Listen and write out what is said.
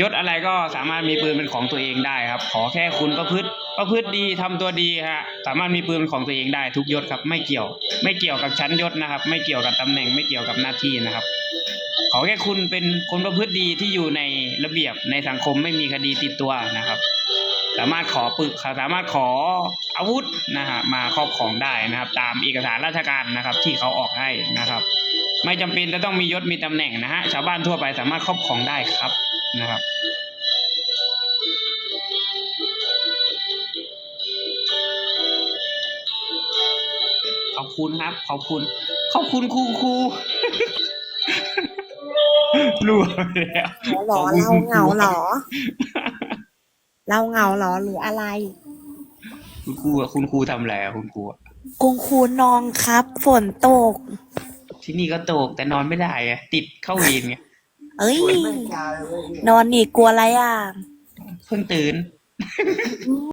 ยศอะไรก็สามารถมีปืนเป็นของตัวเองได้ครับ ขอแค่คุณประพฤติประพฤติดีทำตัวดีฮะสามารถมีปืนเป็นของตัวเองได้ทุกยศครับ ไม่เกี่ยว ไม่เกี่ยวกับชั้นยศนะครับ ไม่เกี่ยวกับตำแหน่งไม่เกี่ยวกับหน้าที่นะครับ ขอแค่คุณเป็นคนประพฤติดีที่อยู่ในระเบียบในสังคมไม่มีคดีติดตัวนะครับ สามารถขอปึกสามารถขออาวุธนะฮะมาครอบครองได้นะครับ ตามเอกสารราชการนะครับ ที่เขาออกให้นะครับ ไม่จำเป็นจะต้องมียศมีตำแหน่งนะฮะชาวบ้านทั่วไปสามารถครอบครองได้ครับ นะครับ ขอบคุณครับ ขอบคุณ ขอบคุณครูครูรู้แล้วเหรอเราเหงาเหรอ เราเหงาเหรอหรืออะไร คุณครูอะคุณครูทำอะไรอะคุณครูอะกุงคูนองครับ ฝนตก ที่นี่ก็ตกแต่นอนไม่ได้อะติดเข้าเวรไง เอ้ย นอนอีกกลัวอะไรอะ เพิ่งตื่น